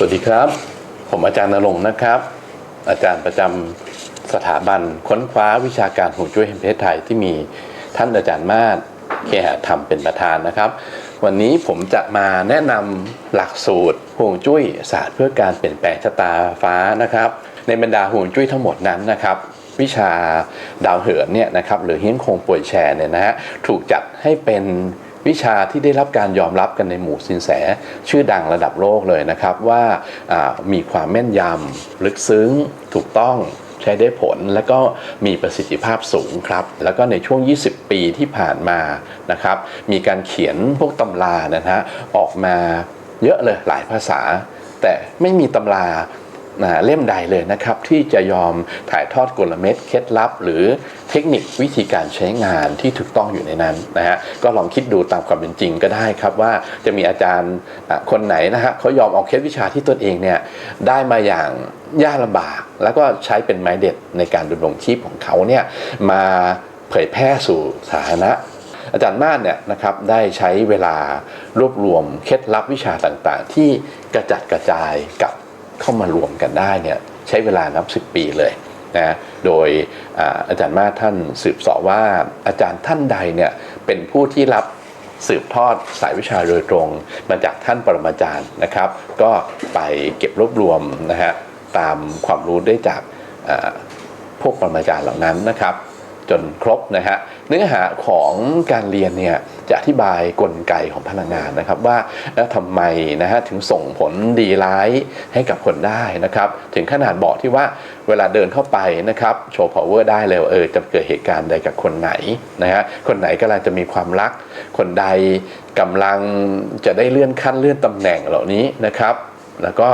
สวัสดีครับ ผมอาจารย์นรงค์นะครับ อาจารย์ประจำสถาบันค้นคว้าวิชาการห่วงจุ้ยแห่งประเทศไทยที่มีท่านอาจารย์มาศเคหะธรรมเป็นประธานนะครับ วันนี้ผมจะมาแนะนำหลักสูตรห่วงจุ้ยศาสตร์เพื่อการเปลี่ยนแปลงชะตาฟ้านะครับ ในบรรดาห่วงจุ้ยทั้งหมดนั้นนะครับ วิชาดาวเหินเนี่ยนะครับหรือเฮี้ยนคงป่วยแชร์เนี่ยนะฮะถูกจัดให้เป็น วิชาที่ได้รับการยอมรับกันในหมู่สินแส ชื่อดังระดับโลกเลยนะครับว่ามีความแม่นยำลึกซึ้งถูกต้องใช้ได้ผลและก็มีประสิทธิภาพสูงครับ แล้วก็ในช่วง 20 ปีที่ผ่านมานะครับ มีการเขียนพวกตำรานะฮะออกมาเยอะเลยหลายภาษา แต่ไม่มีตำรา เล่มใดเลยนะครับ ที่จะยอมถ่ายทอดกลเม็ดเคล็ดลับ หรือเทคนิควิธีการใช้งานที่ถูกต้องอยู่ในนั้นนะฮะก็ลองคิดดูตามความเป็นจริงก็ได้ครับว่าจะมีอาจารย์คนไหนนะฮะเขายอมเอาเคล็ดวิชาที่ตนเองเนี่ยได้มาอย่างยากลำบาก แล้วก็ใช้เป็นไม้เด็ดในการดำรงชีพของเขาเนี่ยมาเผยแพร่สู่สาธารณะอาจารย์มาศเนี่ยนะครับได้ใช้เวลารวบรวมเคล็ดลับวิชาต่างๆ ที่กระจัดกระจายกับ เข้ามารวมกันได้เนี่ยใช้เวลานับสิบปีเลยนะโดยอาอาจารย์มาท่านสืบสอบว่าอาจารย์ท่านใดเนี่ยเป็นผู้ที่รับสืบทอดสายวิชาโดยตรง มาจากท่านปรมาจารย์นะครับ ก็ไปเก็บรวบรวมนะฮะตามความรู้ได้จากพวกปรมาจารย์เหล่านั้นนะครับ จนครบนะฮะเนื้อหาของการเรียนเนี่ยจะอธิบายกลไกของพลังงานนะครับว่าแล้วทำไมนะฮะถึงส่งผลดีร้ายให้กับคนได้นะครับถึงขนาดบอกที่ว่าเวลาเดินเข้าไปนะครับโชว์ power ได้เลยว่าเออจะเกิดเหตุการณ์ใดกับคนไหนนะฮะคนไหนกำลังจะมีความรัก คนใดกำลังจะได้เลื่อนขั้นเลื่อนตำแหน่งเหล่านี้นะครับ แล้วก็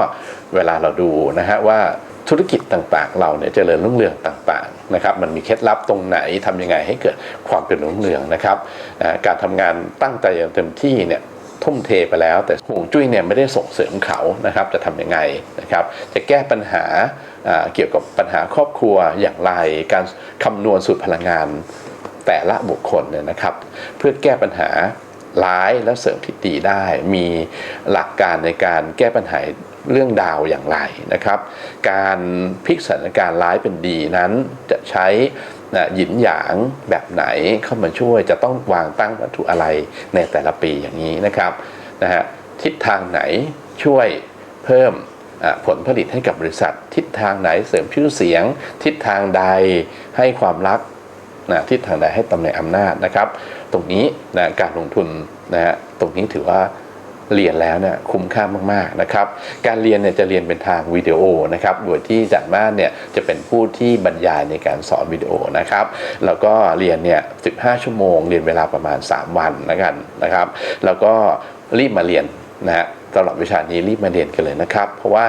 เวลาเราดูนะฮะว่า ธุรกิจต่างๆ เราเนี่ยเจริญรุ่งเรืองต่างๆนะครับมันมีเคล็ดลับตรงไหนทำยังไงให้เกิดความเป็นรุ่งเรืองนะครับการทำงานตั้งใจอย่างเต็มที่เนี่ยทุ่มเทไปแล้ว แต่ห่วงจุ้ยเนี่ยไม่ได้ส่งเสริมเขานะครับจะทำยังไงนะครับจะแก้ปัญหาเกี่ยวกับปัญหาครอบครัวอย่างไร การคำนวณสูตรพลังงานแต่ละบุคคลเนี่ยนะครับ เพื่อแก้ปัญหาร้ายและเสริมทิศดีได้ มีหลักการในการแก้ปัญหา เรื่องดาวอย่างไรนะครับ การพลิกสถานการณ์ร้ายเป็นดีนั้นจะใช้หยินหยางแบบไหนเข้ามาช่วยจะต้องวางตั้งวัตถุอะไรในแต่ละปีอย่างนี้นะครับนะฮะทิศทางไหนช่วยเพิ่มผลผลิตให้กับบริษัท ทิศทางไหนเสริมชื่อเสียง ทิศทางใดให้ความรักนะทิศทางใดให้ตำแหน่งอำนาจนะครับ ตรงนี้นะการลงทุนนะฮะตรงนี้ถือว่า เรียนแล้วเนี่ยคุ้มค่ามากๆนะครับการเรียนเนี่ยจะเรียนเป็นทางวิดีโอนะครับโดยที่อาจัดมาเนี่ยจะเป็นผู้ที่บรรยายในการสอนวิดีโอนะครับแล้วก็เรียนเนี่ย15 ชั่วโมง เรียนเวลาประมาณ 3 วันนะกันนะครับ แล้วก็รีบมาเรียนนะฮะ สำหรับวิชานี้รีบมาเรียนกันเลยนะครับ เพราะว่า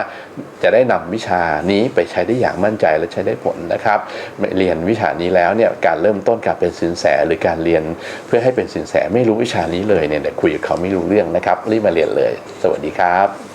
จะได้นำวิชานี้ไปใช้ได้อย่างมั่นใจและใช้ได้ผลนะครับ เรียนวิชานี้แล้วเนี่ยการเริ่มต้นการเป็นสินแสหรือการเรียนเพื่อให้เป็นสินแสไม่รู้วิชานี้เลยเนี่ยคุยกับเขาไม่รู้เรื่องนะครับ รีบมาเรียนเลย สวัสดีครับ